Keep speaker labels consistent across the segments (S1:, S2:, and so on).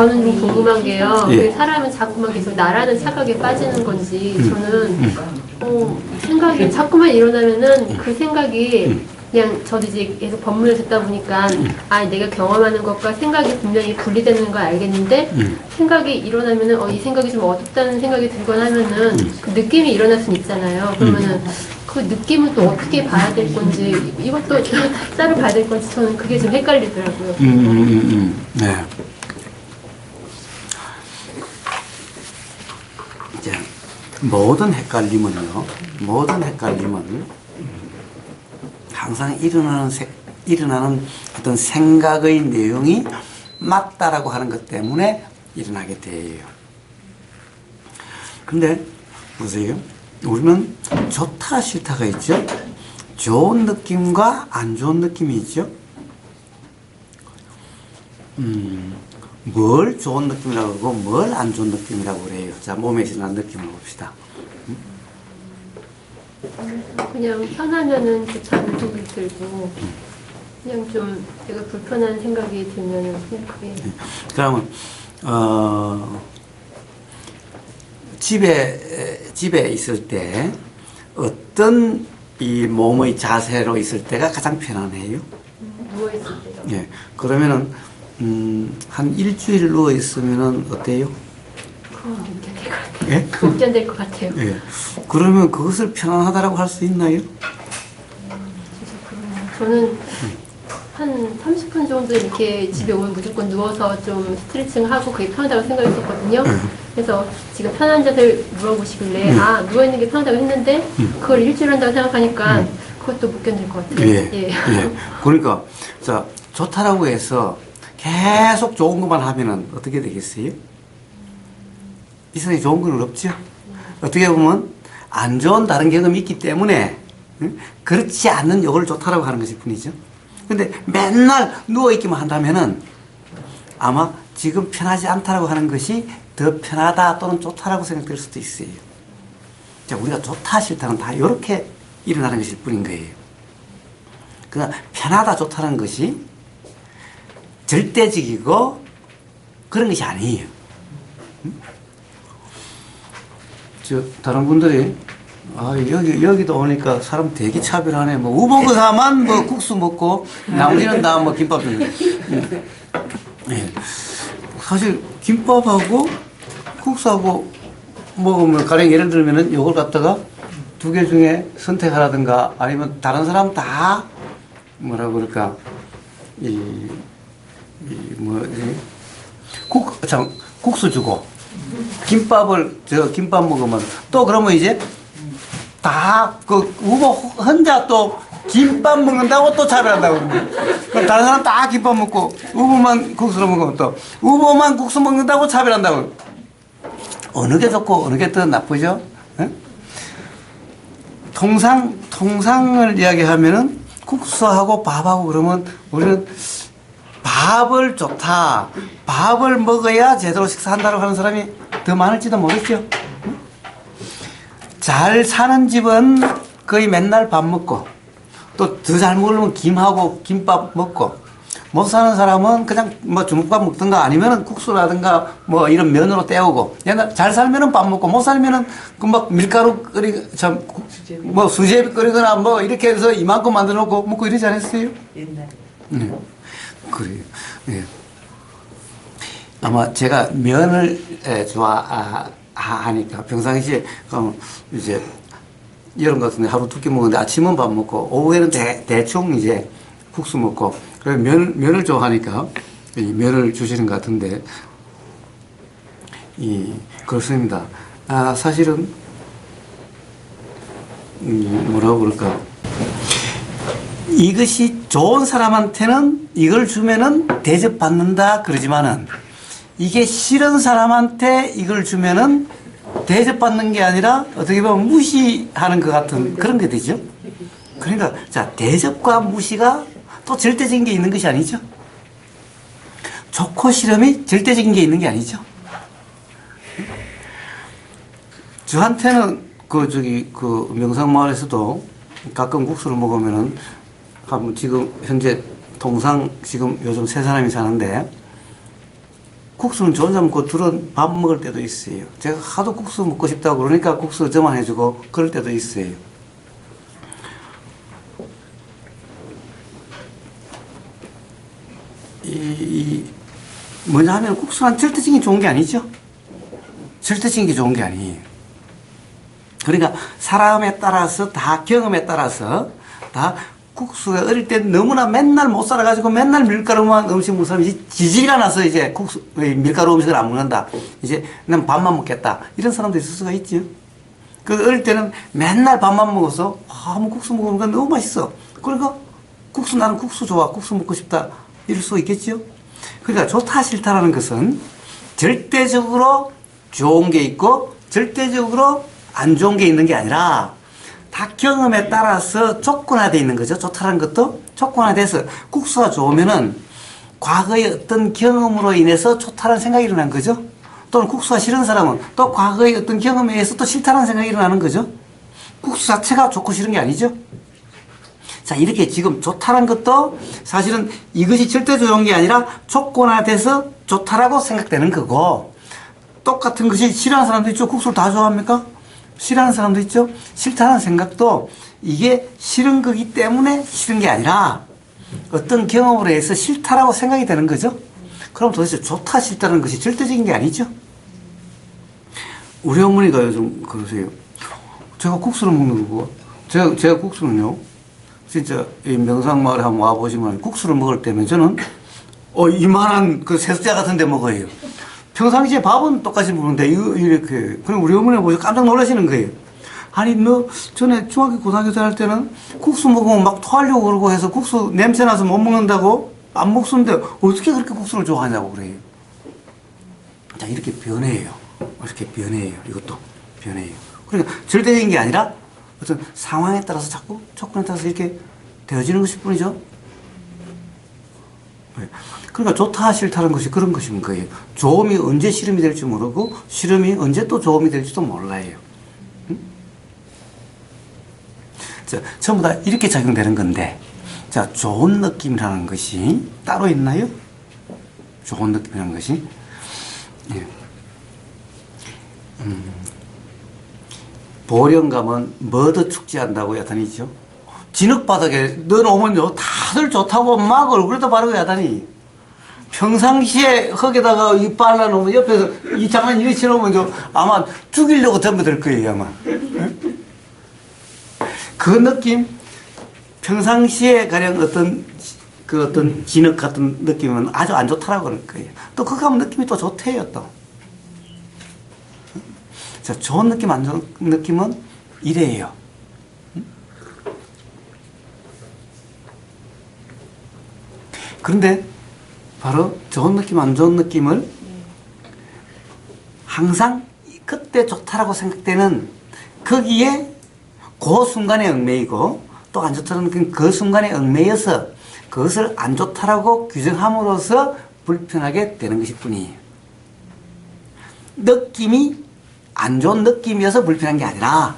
S1: 저는 좀 궁금한 게요.
S2: 예.
S1: 그 사람은 자꾸만 계속 나라는 착각에 빠지는 건지
S2: 음.
S1: 저는 어, 생각이 자꾸만 일어나면은 그 생각이
S2: 음.
S1: 그냥 저도 이제 계속 법문을 듣다 보니까 아 내가 경험하는 것과 생각이 분명히 분리되는 걸 알겠는데
S2: 음.
S1: 생각이 일어나면은 어, 이 생각이 좀 어둡다는 생각이 들거나 하면은
S2: 음.
S1: 그 느낌이 일어날 수는 있잖아요. 그러면은 그 느낌은 또 어떻게 봐야 될 건지 이것도 따로 봐야 될 건지 저는 그게 좀 헷갈리더라고요.
S2: 음, 음, 음, 음. 네. 이제 모든 헷갈림은요, 모든 헷갈림은 항상 일어나는 세, 일어나는 어떤 생각의 내용이 맞다라고 하는 것 때문에 일어나게 돼요. 근데 보세요. 우리는 좋다 싫다가 있죠. 좋은 느낌과 안 좋은 느낌이 있죠. 음, 뭘 좋은 느낌이라고 그러고 뭘 안 좋은 느낌이라고 그래요. 자, 몸에 지나는 느낌을 봅시다.
S1: 그냥 편하면은 그 자극이 들고 그냥 좀 내가 불편한 생각이 들면은 그냥 그게
S2: 그러면 어, 집에 집에 있을 때 어떤 이 몸의 자세로 있을 때가 가장 편안해요.
S1: 누워 있을 때요.
S2: 예. 그러면은 음, 한 일주일 누워 있으면은 어때요?
S1: 그건 못 견딜 것 같아요.
S2: 예?
S1: 못 견딜 것 같아요.
S2: 예. 그러면 그것을 편안하다라고 할 수 있나요?
S1: 진짜 그러네요. 저는 한 30분 정도 이렇게 집에 오면 무조건 누워서 좀 스트레칭 하고 그게 편하다고 생각했었거든요. 그래서 지금 편한 자세를 물어보시길래 아 누워 있는 게 편하다고 했는데 그걸 일주일 한다고 생각하니까 그것도 못 견딜 것 같아요.
S2: 예. 예. 그러니까 자 좋다라고 해서 계속 좋은 것만 하면은 어떻게 되겠어요? 이 세상에 좋은 건 없죠. 어떻게 보면 안 좋은 다른 경험이 있기 때문에 응? 그렇지 않는 요걸 좋다라고 하는 것일 뿐이죠. 근데 맨날 누워있기만 한다면은 아마 지금 편하지 않다라고 하는 것이 더 편하다 또는 좋다라고 생각될 수도 있어요. 자, 우리가 좋다 싫다는 다 이렇게 일어나는 것일 뿐인 거예요. 그러나 편하다 좋다는 것이 절대적이고 그런 것이 아니에요. 응? 저 다른 분들이 아 여기 여기도 오니까 사람 되게 차별하네. 뭐 우봉그사만 뭐 국수 먹고 나머지는 다 뭐 김밥. 응. 예. 사실 김밥하고 국수하고 먹으면 가령 예를 들면은 요걸 갖다가 두 개 중에 선택하라든가 아니면 다른 사람 다 뭐라 그럴까 이, 이 뭐지 국, 참, 국수 주고. 김밥을 저 김밥 먹으면. 또 그러면 이제 다 그 후보 혼자 또 김밥 먹는다고 또 차별한다고 그럼 다른 사람 다 김밥 먹고 후보만 국수를 먹으면 또 후보만 국수 먹는다고 차별한다고. 어느 게 좋고 어느 게 더 나쁘죠? 예? 통상 통상을 이야기하면은 국수하고 밥하고 그러면 우리는 밥을 좋다. 밥을 먹어야 제대로 식사한다고 하는 사람이 더 많을지도 모르죠. 잘 사는 집은 거의 맨날 밥 먹고 또 더 잘 먹으려면 김하고 김밥 먹고 못 사는 사람은 그냥 뭐 주먹밥 먹든가 아니면은 국수라든가 뭐 이런 면으로 때우고 옛날 잘 살면은 밥 먹고 못 살면은 그 막 밀가루 끓이 참뭐 수제 끓이거나 뭐 이렇게 해서 이만큼 만들어 놓고 먹고 이러지 않았어요?
S3: 옛날에.
S2: 네. 그래요. 예. 아마 제가 면을 에, 좋아하니까 평상시에 어, 이제 여름 같은 데 하루 두 끼 먹는데 아침은 밥 먹고 오후에는 대, 대충 이제 국수 먹고 면 면을 좋아하니까 이 면을 주시는 것 같은데 이 그렇습니다. 아 사실은 음, 뭐라고 그럴까 이것이 좋은 사람한테는 이걸 주면은 대접받는다 그러지만은 이게 싫은 사람한테 이걸 주면은 대접받는 게 아니라 어떻게 보면 무시하는 것 같은 그런 게 되죠. 그러니까 자 대접과 무시가 또 절대적인 게 있는 것이 아니죠. 좋고 싫음이 절대적인 게 있는 게 아니죠. 저한테는 그 저기 그 명상마을에서도 가끔 국수를 먹으면은 한 지금 현재 동상 지금 요즘 세 사람이 사는데 국수는 저 혼자 먹고 둘은 밥 먹을 때도 있어요. 제가 하도 국수 먹고 싶다고 그러니까 국수 저만 해주고 그럴 때도 있어요. 이, 이 뭐냐 하면 국수는 절대적인 게 좋은 게 아니죠. 절대적인 게 좋은 게 아니에요. 그러니까 사람에 따라서 다 경험에 따라서 다 국수가 어릴 때 너무나 맨날 못 살아가지고 맨날 밀가루만 음식 먹는 사람이 지지가 나서 이제 국수, 이 밀가루 음식을 안 먹는다. 이제 난 밥만 먹겠다. 이런 사람도 있을 수가 있죠. 그 어릴 때는 맨날 밥만 먹어서 아, 뭐 국수 먹으면 건 너무 맛있어. 그러니까 국수 나는 국수 좋아. 국수 먹고 싶다. 이럴 수 있겠죠. 그러니까 좋다 싫다라는 것은 절대적으로 좋은 게 있고 절대적으로 안 좋은 게 있는 게 아니라 다 경험에 따라서 조건화되어 있는 거죠. 좋다는 것도 조건화돼서 국수가 좋으면은 과거의 어떤 경험으로 인해서 좋다는 생각이 일어난 거죠. 또는 국수가 싫은 사람은 또 과거의 어떤 경험에 의해서 또 싫다는 생각이 일어나는 거죠. 국수 자체가 좋고 싫은 게 아니죠. 자, 이렇게 지금 좋다는 것도 사실은 이것이 절대 좋은 게 아니라 조건화돼서 좋다라고 생각되는 거고, 똑같은 것이 싫어하는 사람도 있죠. 국수를 다 좋아합니까? 싫어하는 사람도 있죠. 싫다는 생각도 이게 싫은 거기 때문에 싫은 게 아니라 어떤 경험으로 해서 싫다라고 생각이 되는 거죠. 그럼 도대체 좋다 싫다는 것이 절대적인 게 아니죠. 우리 어머니가 요즘 그러세요. 제가 국수를 먹는 거고, 제가, 제가 국수는요, 진짜 이 명상마을에 한번 와보시면 국수를 먹을 때면 저는 어, 이만한 그 세숫자 같은 데 먹어요. 평상시에 밥은 똑같이 먹는데, 이거 이렇게. 그럼 우리 어머니 보고 깜짝 놀라시는 거예요. 아니, 너 전에 중학교, 고등학교 다닐 때는 국수 먹으면 막 토하려고 그러고 해서 국수 냄새 나서 못 먹는다고? 안 먹었는데 어떻게 그렇게 국수를 좋아하냐고 그래요. 자, 이렇게 변해요. 이렇게 변해요. 이것도 변해요. 그러니까 절대적인 게 아니라 어떤 상황에 따라서 자꾸 조건에 따라서 이렇게 되어지는 것일 뿐이죠. 네. 그러니까 좋다 싫다는 것이 그런 것인 거예요. 좋음이 언제 싫음이 될지 모르고 싫음이 언제 또 좋음이 될지도 몰라요. 응? 자, 전부 다 이렇게 작용되는 건데, 자, 좋은 느낌이라는 것이 따로 있나요? 좋은 느낌이라는 것이? 예. 음, 보령 가면 뭐더 축제한다고 야단이죠? 진흙바닥에 넣어놓으면요, 다들 좋다고 막 얼굴에다 바르고 야단이. 평상시에 흙에다가 이 발라놓으면 옆에서 이 장난 이리 치놓으면 저 아마 죽이려고 덤벼들 거예요, 아마. 그 느낌? 평상시에 가령 어떤 그 어떤 진흙 같은 느낌은 아주 안 좋다라고 그럴 거예요. 또 그거 하면 느낌이 또 좋대요, 또. 자, 좋은 느낌, 안 좋은 느낌은 이래요. 그런데 바로 좋은 느낌, 안 좋은 느낌을 항상 그때 좋다라고 생각되는 거기에 그 순간에 얽매이고 또 안 좋다는 느낌 그 순간에 얽매여서 그것을 안 좋다라고 규정함으로써 불편하게 되는 것일 뿐이에요. 느낌이 안 좋은 느낌이어서 불편한 게 아니라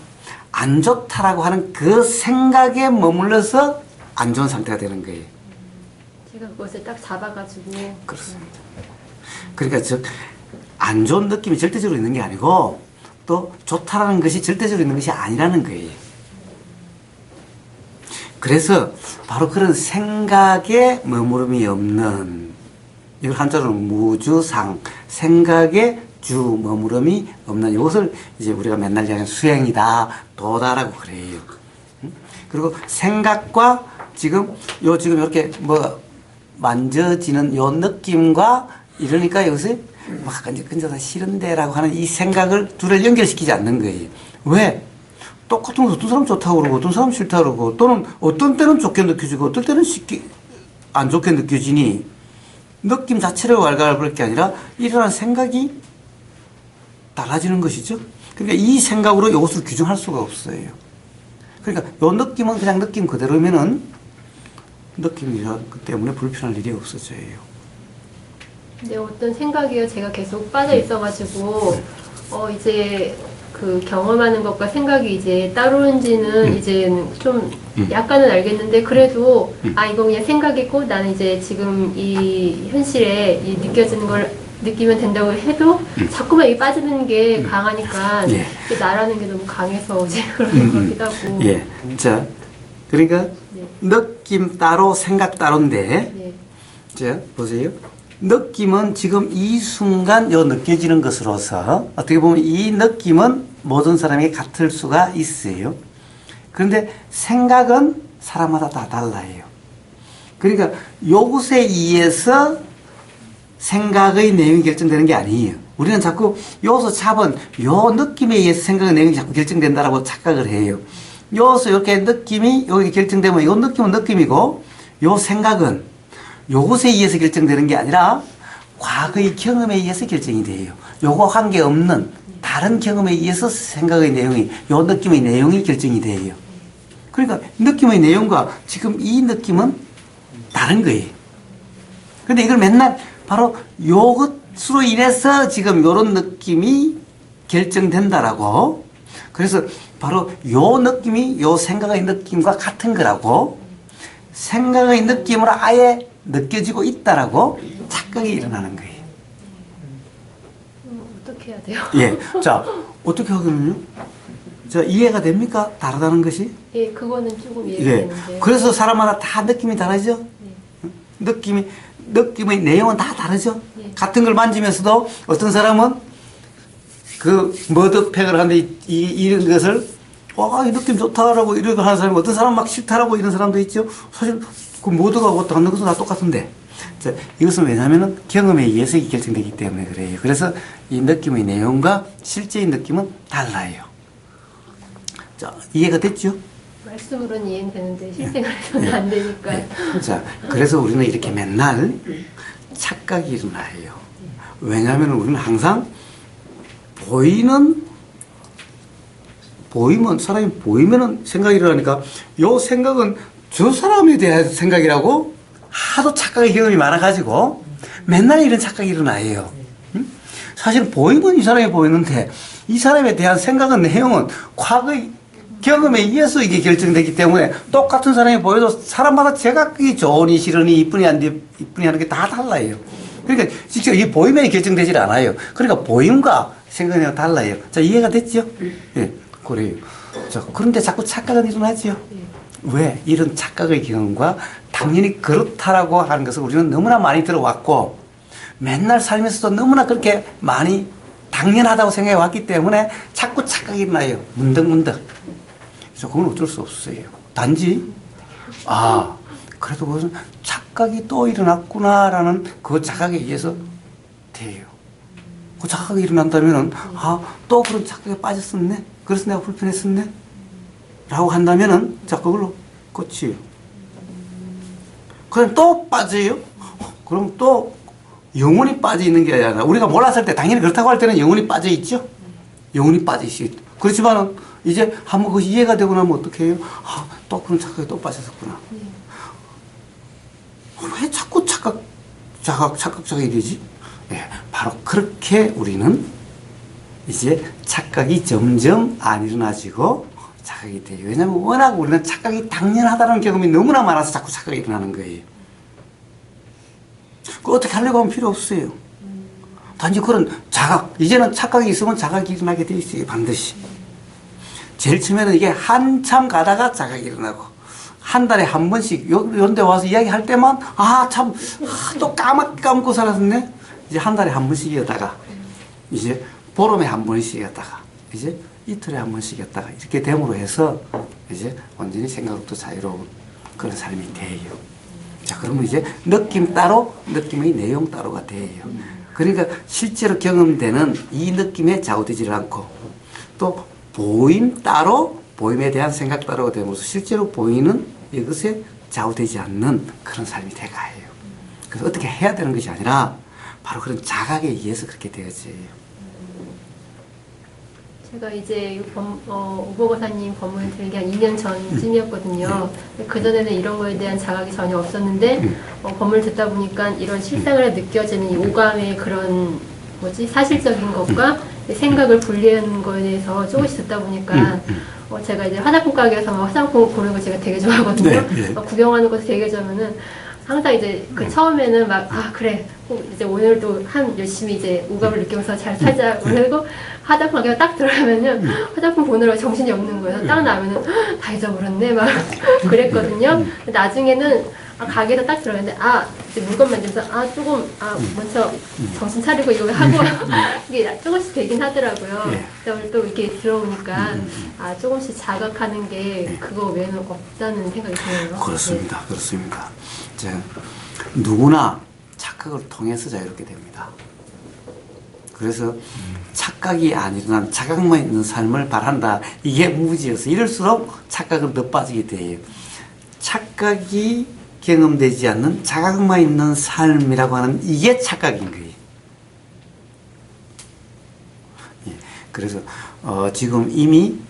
S2: 안 좋다라고 하는 그 생각에 머물러서 안 좋은 상태가 되는 거예요.
S1: 제가 그것을 딱 잡아가지고
S2: 그렇습니다. 그러니까 즉 안 좋은 느낌이 절대적으로 있는 게 아니고 또 좋다라는 것이 절대적으로 있는 것이 아니라는 거예요. 그래서 바로 그런 생각에 머무름이 없는 이걸 한자로 무주상 생각에 주 머무름이 없는 이것을 이제 우리가 맨날 얘기하는 수행이다 도다라고 그래요. 응? 그리고 생각과 지금 요 지금 이렇게 뭐 만져지는 요 느낌과 이러니까 여기서 막 이제 근저다 싫은데라고 하는 이 생각을 둘을 연결시키지 않는 거예요. 왜? 똑같은 거 어떤 사람 좋다고 그러고 어떤 사람 싫다고 그러고 또는 어떤 때는 좋게 느껴지고 어떨 때는 쉽게 안 좋게 느껴지니 느낌 자체를 왈가왈부할 게 아니라 일어나는 생각이 달라지는 것이죠. 그러니까 이 생각으로 이것을 규정할 수가 없어요. 그러니까 요 느낌은 그냥 느낌 그대로면은 느낌이기 때문에 불편할 일이 없어져요.
S1: 근데 어떤 생각이요 제가 계속 빠져 있어가지고 어 이제 그 경험하는 것과 생각이 이제 따로인지는 이제 좀 약간은 알겠는데 그래도 아 이거 그냥 생각이고 나는 이제 지금 이 현실에 이 느껴지는 걸 느끼면 된다고 해도 자꾸만 여기 빠지는 게 강하니까
S2: 음. 예.
S1: 이게 나라는 게 너무 강해서 이제 그런
S2: 음,
S1: 것
S2: 음.
S1: 같기도 하고
S2: 예. 자, 그러니까
S1: 네.
S2: 느낌 따로 생각 따로인데
S1: 네.
S2: 자, 보세요. 느낌은 지금 이 순간 요 느껴지는 것으로서 어떻게 보면 이 느낌은 모든 사람에게 같을 수가 있어요. 그런데 생각은 사람마다 다 달라요. 그러니까 요것에 의해서 생각의 내용이 결정되는 게 아니에요. 우리는 자꾸 요소 잡은 요 느낌에 의해서 생각의 내용이 자꾸 결정된다라고 착각을 해요. 요소 이렇게 느낌이 여기 결정되면 요 느낌은 느낌이고 요 생각은 요것에 의해서 결정되는 게 아니라 과거의 경험에 의해서 결정이 돼요. 요거 관계 없는 다른 경험에 의해서 생각의 내용이 요 느낌의 내용이 결정이 돼요. 그러니까 느낌의 내용과 지금 이 느낌은 다른 거예요. 근데 이걸 맨날 바로 요것으로 인해서 지금 요런 느낌이 결정된다라고. 그래서 바로 요 느낌이 요 생각의 느낌과 같은 거라고. 생각의 느낌으로 아예 느껴지고 있다라고 착각이 일어나는 거예요.
S1: 음, 어떻게 해야 돼요?
S2: 예. 자, 어떻게 하면요? 자, 이해가 됩니까? 다르다는 것이?
S1: 예, 그거는 조금
S2: 예.
S1: 이해되는데
S2: 그래서 사람마다 다 느낌이 다르죠?
S1: 네.
S2: 느낌이, 느낌의 내용은 다 다르죠?
S1: 예.
S2: 같은 걸 만지면서도 어떤 사람은 그 머드팩을 하는데 이, 이, 이런 것을 와, 이 느낌 좋다라고 이러고 하는 사람이 어떤 사람은 막 싫다라고 이런 사람도 있죠? 사실 그 모두가 어떤 하는 것은 다 똑같은데. 자, 이것은 왜냐하면 경험에 의해서 결정되기 때문에 그래요. 그래서 이 느낌의 내용과 실제의 느낌은 달라요. 자, 이해가 됐죠?
S1: 말씀으로는 이해는 되는데 실생활에서는 안 되니까
S2: 네. 자, 그래서 우리는 이렇게 맨날 착각이 일어나요. 왜냐하면 우리는 항상 보이는 보이면 사람이 보이면은 생각이 일어나니까 요 생각은 저 사람에 대한 생각이라고 하도 착각의 경험이 많아가지고 맨날 이런 착각이 일어나요. 응? 사실 보이면 이 사람이 보이는데 이 사람에 대한 생각은 내용은 과거의 경험에 의해서 이게 결정되기 때문에 똑같은 사람이 보여도 사람마다 제각기 좋으니 싫으니 이쁘니 안 돼- 이쁘니 하는 게 다 달라요. 그러니까 직접 이 보이면이 결정되질 않아요. 그러니까 보임과 생각이 달라요. 자 이해가 됐죠? 예, 그래요. 자 그런데 자꾸 착각은 일어나죠. 왜 이런 착각의 경험과 당연히 그렇다라고 하는 것을 우리는 너무나 많이 들어왔고 맨날 살면서도 너무나 그렇게 많이 당연하다고 생각해 왔기 때문에 자꾸 착각이 일어나요. 문득문득. 그래서 그건 어쩔 수 없어요. 단지 아 그래도 그것은 착각이 또 일어났구나라는 그 자각에 의해서 돼요. 그 착각이 일어난다면은 아 또 그런 착각에 빠졌었네. 그래서 내가 불편했었네. 라고 한다면은 자 그걸로 끝이에요. 그럼 또 빠져요. 그럼 또 영혼이 빠져 있는 게 아니라 우리가 몰랐을 때 당연히 그렇다고 할 때는 영혼이 빠져 있죠. 영혼이 빠져 있어요. 그렇지만은 이제 한번 그 이해가 되고 나면 어떻게 해요? 아, 또 그런 착각에 또 빠졌었구나. 왜 자꾸 착각, 자각, 착각, 자각이 되지? 예, 바로 그렇게 우리는 이제 착각이 점점 안 일어나지고 착각이 돼요. 왜냐면 워낙 우리는 착각이 당연하다는 경험이 너무나 많아서 자꾸 착각이 일어나는 거예요. 그 어떻게 하려고 하면 필요 없어요. 단지 그런 자각, 이제는 착각이 있으면 자각이 일어나게 돼 있어요. 반드시. 제일 처음에는 이게 한참 가다가 자각이 일어나고, 한 달에 한 번씩, 요, 요런 데 와서 이야기할 때만, 아, 참, 아, 또 까맣게 까먹고 살았네? 이제 한 달에 한 번씩 이었다가, 이제 보름에 한 번씩 이었다가, 이제 이틀에 한 번씩 이었다가, 이렇게 됨으로 해서, 이제 완전히 생각으로부터 자유로운 그런 삶이 돼요. 자, 그러면 이제 느낌 따로, 느낌의 내용 따로가 돼요. 그러니까 실제로 경험되는 이 느낌에 좌우되지 않고, 또 보임 따로, 보임에 대한 생각 따로가 되면서 실제로 보이는 이것에 좌우되지 않는 그런 삶이 돼가요. 그래서 어떻게 해야 되는 것이 아니라 바로 그런 자각에 의해서 그렇게 되어져요.
S1: 제가 이제 이 범, 어, 오보거사님 법문을 들기 한 2년 전쯤이었거든요. 그 전에는 이런 거에 대한 자각이 전혀 없었는데
S2: 음.
S1: 어, 법문을 듣다 보니까 이런 실생활에 느껴지는 이 오감의 그런 뭐지 사실적인 것과 생각을 분리하는 거에 대해서 조금씩 듣다 보니까
S2: 음,
S1: 어, 제가 이제 화장품 가게 에서 막 화장품 고르는 거 제가 되게 좋아하거든요.
S2: 네, 네.
S1: 막 구경하는 것도 되게 좋아하면은 항상 이제 그 처음에는 막 아 그래 꼭 이제 오늘도 한 열심히 이제 오감을 느끼면서 잘 살자 그리고 화장품 가게 딱 들어가면은 화장품 보느라 정신이 없는 거예요. 딱 나면은 다 잊어버렸네 막 그랬거든요. 나중에는 아, 가게도 딱 들어갔는데 아 이제 물건 만지면서 아 조금 아 먼저 정신 차리고 이거 하고 이게 조금씩 되긴 하더라고요.
S2: 예.
S1: 그다음에 또 이렇게 들어오니까 아 조금씩 자각하는 게 그거 외에는 없다는 생각이 드네요.
S2: 그렇습니다. 그렇습니다. 이제 누구나 착각을 통해서 자유롭게 됩니다. 그래서 착각이 아니라 자각만 있는 삶을 바란다. 이게 무지여서 이럴수록 착각은 더 빠지게 돼요. 착각이 경험되지 않는 자각만 있는 삶이라고 하는 이게 착각인 거예요. 예, 그래서 어, 지금 이미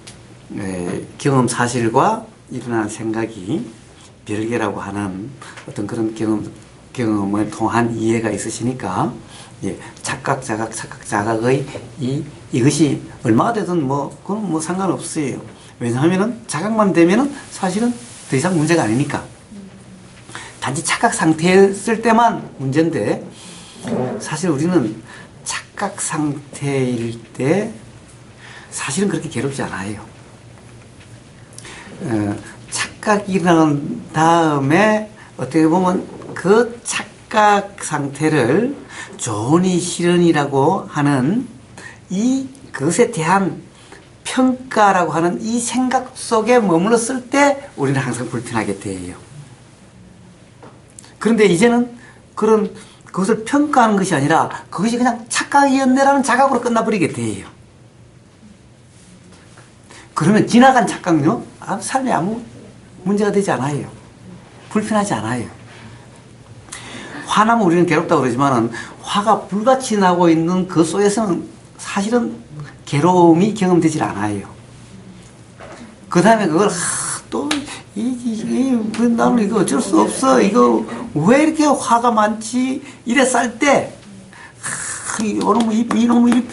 S2: 에, 경험 사실과 일어나는 생각이 별개라고 하는 어떤 그런 경험, 경험을 통한 이해가 있으시니까 예, 착각, 자각, 착각, 자각의 이, 이것이 얼마가 되든 뭐, 그건 뭐 상관없어요. 왜냐하면은 자각만 되면은 사실은 더 이상 문제가 아니니까. 단지 착각 상태였을 때만 문제인데 사실 우리는 착각 상태일 때 사실은 그렇게 괴롭지 않아요. 어, 착각이 일어난 다음에 어떻게 보면 그 착각 상태를 좋으니 싫으니라고 하는 이 그것에 대한 평가라고 하는 이 생각 속에 머물렀을 때 우리는 항상 불편하게 돼요. 그런데 이제는 그런 그것을 평가하는 것이 아니라 그것이 그냥 착각이었네라는 자각으로 끝나버리게 돼요. 그러면 지나간 착각요? 아, 삶에 아무 문제가 되지 않아요. 불편하지 않아요. 화나면 우리는 괴롭다고 그러지만은 화가 불같이 나고 있는 그 속에서는 사실은 괴로움이 경험되질 않아요. 그 다음에 그걸 하, 또 이, 이, 이, 그 나는 이거 어쩔 수 없어. 이거 왜 이렇게 화가 많지? 이래 쌀 때, 하, 이놈의 입, 이놈의 입,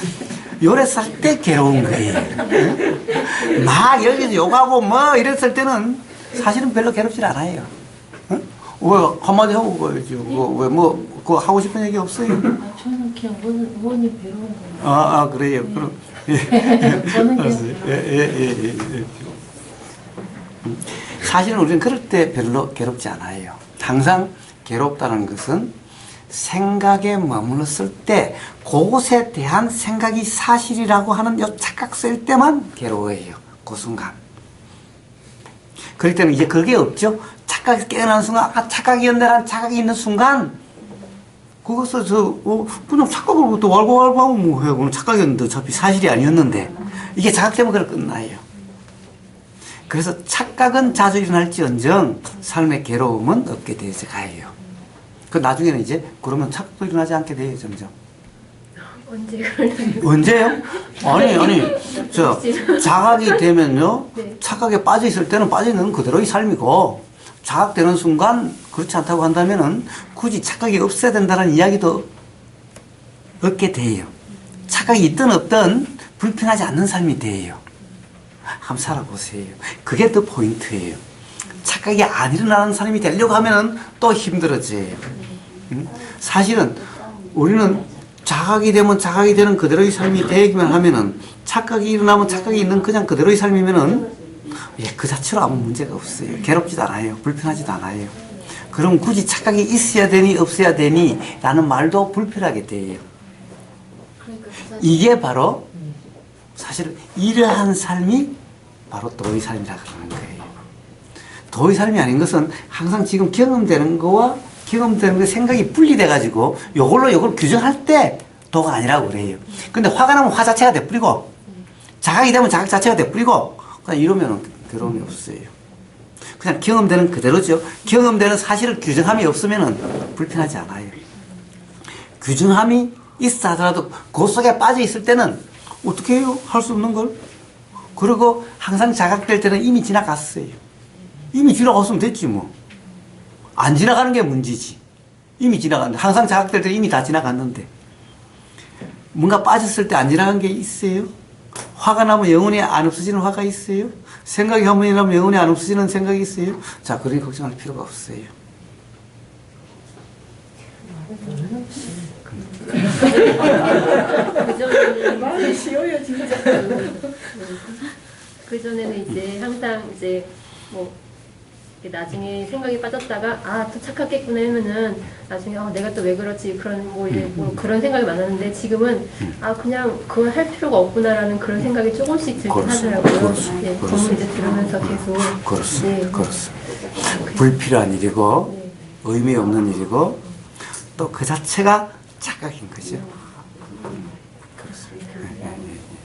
S2: 요래 쌀 때 괴로운 거예요. 막 여기서 욕하고 뭐 이랬을 때는 사실은 별로 괴롭질 않아요. 어? 왜 한마디 하고 가야지. 뭐, 왜 뭐, 그거 하고 싶은 얘기 없어요?
S3: 아, 저는 그냥 어머니, 어머니 배우는 거예요.
S2: 아, 아 그래요. 그럼. 예.
S3: 저는 그냥
S2: 알았어요. 예, 예, 예, 예, 예. 음, 사실은 우리는 그럴 때 별로 괴롭지 않아요. 항상 괴롭다는 것은 생각에 머물렀을 때 그것에 대한 생각이 사실이라고 하는 요 착각일 때만 괴로워해요. 그 순간. 그럴 때는 이제 그게 없죠. 착각이 깨어나는 순간, 아, 착각이었네라는 착각이 있는 순간, 그것을 저, 어, 그냥 착각을 또 왈가왈부하고 뭐 해. 그건 착각이었는데 어차피 사실이 아니었는데. 이게 자각 때문에 그걸 끝나요. 그래서 착각은 자주 일어날지언정 삶의 괴로움은 없게 되어서 가요. 그 나중에는 이제 그러면 착각도 일어나지 않게 돼요, 점점.
S1: 언제 그러나요?
S2: 언제요? 아니, 아니, 저, 자각이 되면요,
S1: 네.
S2: 착각에 빠져 있을 때는 빠져 있는 그대로의 삶이고, 자각되는 순간 그렇지 않다고 한다면은 굳이 착각이 없어야 된다는 이야기도 없게 돼요. 착각이 있든 없든 불편하지 않는 삶이 돼요. 한번 살아보세요. 그게 더 포인트예요. 착각이 안 일어나는 사람이 되려고 하면은 또 힘들어져요. 음? 사실은 우리는 자각이 되면 자각이 되는 그대로의 삶이 되기만 하면은 착각이 일어나면 착각이 있는 그냥 그대로의 삶이면은 예, 그 자체로 아무 문제가 없어요. 괴롭지도 않아요. 불편하지도 않아요. 그럼 굳이 착각이 있어야 되니 없어야 되니 라는 말도 불편하게 돼요.
S3: 그러니까 그
S2: 이게 바로 사실 이러한 삶이 바로 도의 삶이라 그러는 거예요. 도의 삶이 아닌 것은 항상 지금 경험되는 거와 경험되는 거 생각이 분리돼 가지고 요걸로 요걸 규정할 때 도가 아니라고 그래요. 근데 화가 나면 화 자체가 돼 뿌리고 자각이 되면 자각 자체가 돼 뿌리고 그냥 이러면은 괴로움이 없어요. 그냥 경험되는 그대로죠. 경험되는 사실을 규정함이 없으면은 불편하지 않아요. 규정함이 있어 하더라도 그 속에 빠져 있을 때는 어떻게 해요? 할 수 없는 걸. 그리고 항상 자각될 때는 이미 지나갔어요. 이미 지나갔으면 됐지 뭐. 안 지나가는 게 문제지. 이미 지나갔는데 항상 자각될 때 이미 다 지나갔는데 뭔가 빠졌을 때 안 지나간 게 있어요? 화가 나면 영원히 안 없어지는 화가 있어요? 생각이 한 번이 나면 영원히 안 없어지는 생각이 있어요? 자, 그러니 걱정할 필요가 없어요.
S3: 말이 쉬워요 진짜.
S1: 그 전에는 이제 항상 이제 뭐 나중에 생각이 빠졌다가 아 또 착각했구나 하면은 나중에 아 내가 또 왜 그렇지 그런 뭐 이제 뭐 그런 생각이 많았는데 지금은 아 그냥 그걸 할 필요가 없구나라는 그런 생각이 조금씩 들긴. 하더라고요.
S2: 그렇습니다.
S1: 네,
S2: 그렇습니다.
S1: 이제 들으면서 계속
S2: 그렇습니다.
S1: 네.
S2: 그렇습니다. 불필요한 일이고
S1: 네.
S2: 의미 없는 일이고 또 그 자체가 착각인 거죠.